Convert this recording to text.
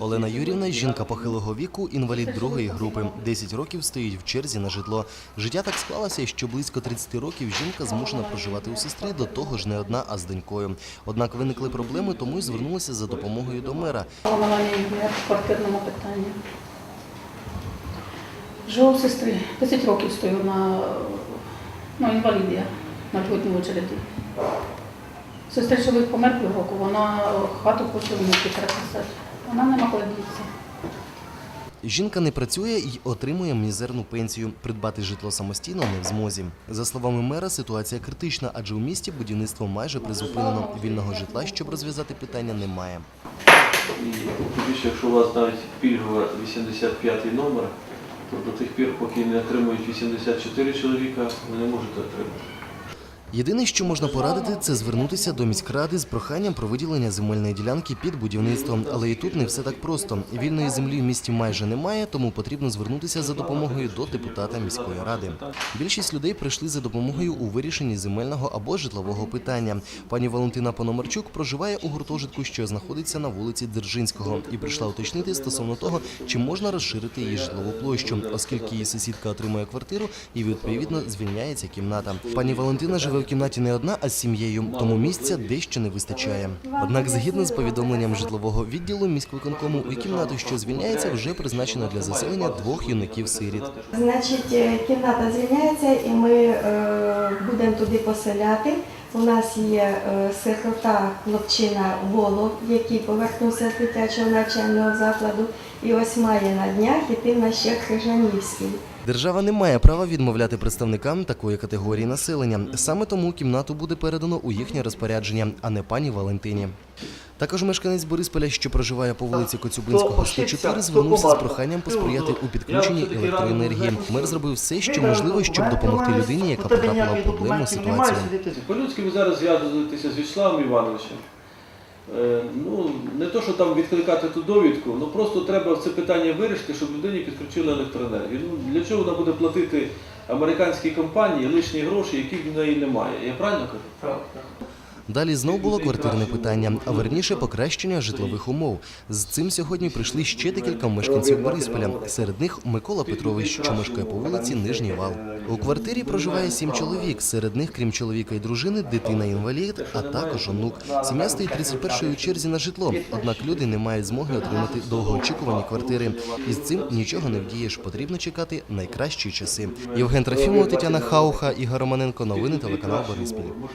Олена Юрівна жінка похилого віку, інвалід другої групи. 10 років стоїть в черзі на житло. Життя так склалося, що близько 30 років жінка змушена проживати у сестри, до того ж не одна, а з донькою. Однак виникли проблеми, тому й звернулися за допомогою до мера. Головання ігня в квартирному питанні. Живу у сестри. 10 років стою на ну, інвалідія на льготній очереді. Сестри чоловік помер півроку, вона хату хоче внуки переписати. Вона не могла дітися. Жінка не працює і отримує мізерну пенсію. Придбати житло самостійно не в змозі. За словами мера, ситуація критична, адже у місті будівництво майже призупинено. Вільного житла, щоб розв'язати питання, немає. І більше, якщо у вас навіть пільгова 85 номер, то до тих пір, поки не отримують 84 чоловіка, ви не можете отримати. Єдине, що можна порадити, це звернутися до міськради з проханням про виділення земельної ділянки під будівництвом. Але і тут не все так просто. Вільної землі в місті майже немає, тому потрібно звернутися за допомогою до депутата міської ради. Більшість людей прийшли за допомогою у вирішенні земельного або житлового питання. Пані Валентина Пономарчук проживає у гуртожитку, що знаходиться на вулиці Дзержинського, і прийшла уточнити стосовно того, чи можна розширити її житлову площу, оскільки її сусідка отримує квартиру і відповідно звільняється кімната. Пані Валентина живе в кімнаті не одна, а з сім'єю, тому місця дещо не вистачає. Однак, згідно з повідомленням житлового відділу міськвиконкому, у кімнату, що звільняється, вже призначено для заселення двох юнаків-сиріт. Значить, е, кімната звільняється і ми е, будемо туди поселяти. У нас є е, сирота хлопчина Волов, який повернувся з дитячого навчального закладу, і ось має на днях іти на ще Крижанівський. Держава не має права відмовляти представникам такої категорії населення. Саме тому кімнату буде передано у їхнє розпорядження, а не пані Валентині. Також мешканець Борисполя, що проживає по вулиці Коцюбинського, 104, звернувся з проханням посприяти у підключенні електроенергії. Мер зробив все, що можливо, щоб допомогти людині, яка потрапила в проблемну ситуацію. По-людськи ви зараз зв'язуєтеся з Вячеславом Івановичем. Е, Ну, не то, що там відкликати ту довідку, ну просто треба це питання вирішити, щоб людині підключили електроенергію. Ну, для чого вона буде платити американській компанії лишні гроші, яких в неї немає? Я правильно кажу? Далі знов було квартирне питання, а верніше покращення житлових умов. З цим сьогодні прийшли ще декілька мешканців Борисполя. Серед них Микола Петрович, що мешкає по вулиці Нижній Вал. У квартирі проживає сім чоловік. Серед них, крім чоловіка і дружини, дитина-інвалід, а також онук. Сім'я стоїть 31-ї у черзі на житло. Однак люди не мають змоги отримати довгоочікувані квартири. І з цим нічого не вдієш. Потрібно чекати найкращі часи. Євген Трофімов, Тетяна Хауха, Ігор Романенко. Новини телеканал Бориспіль.